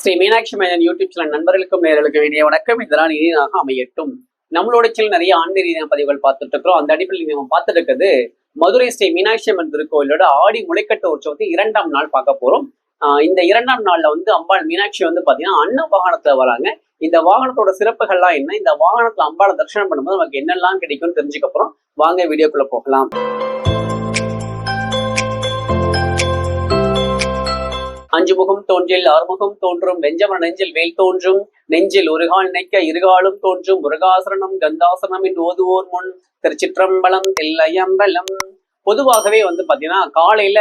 Sri Meenakshi Menon YouTube channel நண்பர்களுக்கும் நேர்களுக்கும் வேண்டிய வணக்கம். இதெல்லாம் இனியாக அமையட்டும். நம்மளோட சேனல் நிறைய ஆன்மீக ரீதியான பதிவுகள் பார்த்துட்டு இருக்கிறோம். அந்த அடிப்படையில் நம்ம பார்த்துட்டு இருக்கிறது மதுரை ஸ்ரீ மீனாட்சி அம்மன் திருக்கோயிலோட ஆடி முளைக்கட்டு உற்சவத்தை இரண்டாம் நாள் பார்க்க போறோம். ஆஹ் இந்த இரண்டாம் நாள்ல வந்து அம்பாள் மீனாட்சி வந்து பாத்தீங்கன்னா அன்ன வாகனத்துல வராங்க. இந்த வாகனத்தோட சிறப்புகள்லாம் என்ன? இந்த வாகனத்துல அம்பாளை தரிசனம் பண்ணும்போது நமக்கு என்னெல்லாம் கிடைக்கும்னு தெரிஞ்சுக்கப்புறம் வாங்க வீடியோக்குள்ள போகலாம். அஞ்சு முகம் தோன்றில் ஆறுமுகம் தோன்றும். வெஞ்சமன நெஞ்சில் வேல் தோன்றும். நெஞ்சில் ஒருகால் நினைக்க நிற்க இருகாலும் தோன்றும். முருகாசரணம் கந்தாசனம் என்று ஓதுவோர் முன் திருச்சிற்றம்பலம் தில்லையம்பலம். பொதுவாகவே வந்து பாத்தீங்கன்னா காலையில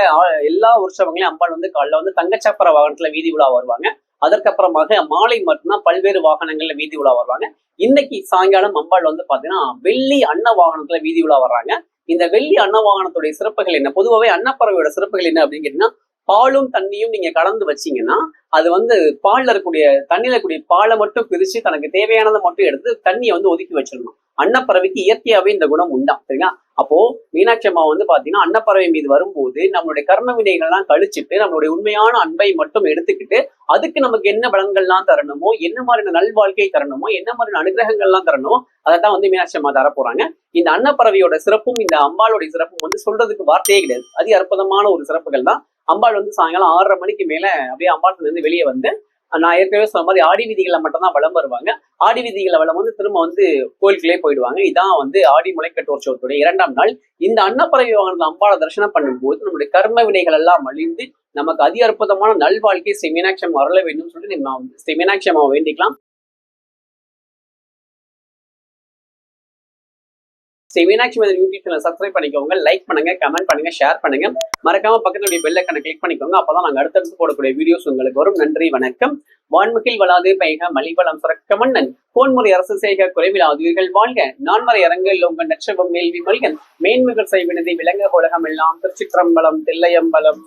எல்லா உற்சவங்களையும் அம்பாள் வந்து காலைல வந்து தங்கச்சப்பர வாகனத்துல வீதி உலா வருவாங்க. அதற்கப்புறமாக மாலை மட்டும்தான் பல்வேறு வாகனங்கள்ல வீதி உலா வருவாங்க. இன்னைக்கு சாயங்காலம் அம்பாள் வந்து பாத்தீங்கன்னா வெள்ளி அன்ன வாகனத்துல வீதி உலா வர்றாங்க. இந்த வெள்ளி அன்ன வாகனத்துடைய சிறப்புகள் என்ன? பொதுவாகவே அன்னப்பறவையோட சிறப்புகள் என்ன அப்படின்னு கேட்டீங்கன்னா பாலும் தண்ணியும் நீங்க கலந்து வச்சீங்கன்னா அது வந்து பால்ல இருக்கக்கூடிய தண்ணியில இருக்கக்கூடிய பாலை மட்டும் பிரிச்சு தனக்கு தேவையானதை மட்டும் எடுத்து தண்ணியை வந்து ஒதுக்கி வச்சிடணும். அன்னப்பறவைக்கு இயற்கையாவே இந்த குணம் உண்டா? சரிங்களா? அப்போ மீனாட்சி அம்மா வந்து பாத்தீங்கன்னா அன்னப்பறவை மீது வரும்போது நம்மளுடைய கர்ம வினைகள்லாம் கழிச்சுட்டு நம்மளுடைய உண்மையான அன்பை மட்டும் எடுத்துக்கிட்டு அதுக்கு நமக்கு என்ன பலன்கள்லாம் தரணுமோ என்ன மாதிரியான நல்வாழ்க்கை தரணுமோ என்ன மாதிரியான அனுகிரகங்கள்லாம் தரணுமோ அதை தான் வந்து மீனாட்சி அம்மா தர போறாங்க. இந்த அன்னப்பறவையோட சிறப்பும் இந்த அம்பாளுடைய சிறப்பும் வந்து சொல்றதுக்கு வார்த்தையே கிடையாது. அதி அற்புதமான ஒரு சிறப்புகள் தான் அம்பாள் வந்து சாயங்காலம் ஆறரை மணிக்கு மேல அப்படியே அம்பாள் இருந்து வெளியே வந்து நான் ஏற்கனவே சொன்ன மாதிரி ஆடி விதிகளை மட்டும்தான் வளம் வருவாங்க. ஆடி விதிகளை வலம் வந்து திரும்ப வந்து கோயிலுக்குள்ளே போயிடுவாங்க. இதான் வந்து ஆடி முளைக்கட்டோற்சவத்துடைய இரண்டாம் நாள். இந்த அன்னப்பறவை வாகனத்தில் அம்பாளை தரிசனம் பண்ணும்போது நம்முடைய கர்ம வினைகள் எல்லாம் அழிந்து நமக்கு அதி அற்புதமான நல்வாழ்க்கை ஸ்ரீ வரல அம்மா வேண்டும் சொல்லிட்டு நம்ம Sri வேண்டிக்கலாம். Sri Meenakshi Madan YouTube channel subscribe பண்ணிக்கோங்க லைக் பண்ணுங்க கமெண்ட் பண்ணுங்க ஷேர் பண்ணுங்க. மறக்காம பக்கத்துடைய பெல் ஐக்கனை கிளிக் பண்ணிக்கோங்க. அப்பதான் நாங்க அடுத்தடுத்து போடக்கூடிய வீடியோஸ் உங்களுக்கு வரும். நன்றி வணக்கம். வான்முகில் வளாது பைக மலிவளம் சுரக்க மன்னன். கோன்முறை அரசு செய்க குறைவிலாதுவீர்கள் வாழ்க. நான்மறை அரங்கில் உங்கள் நட்சபம் மேல்வி மல்கன். மேன்மிகள் செய்வினதை விளங்க உலகம் எல்லாம் திருச்சிற்றம்பலம் தில்லையம்பலம்.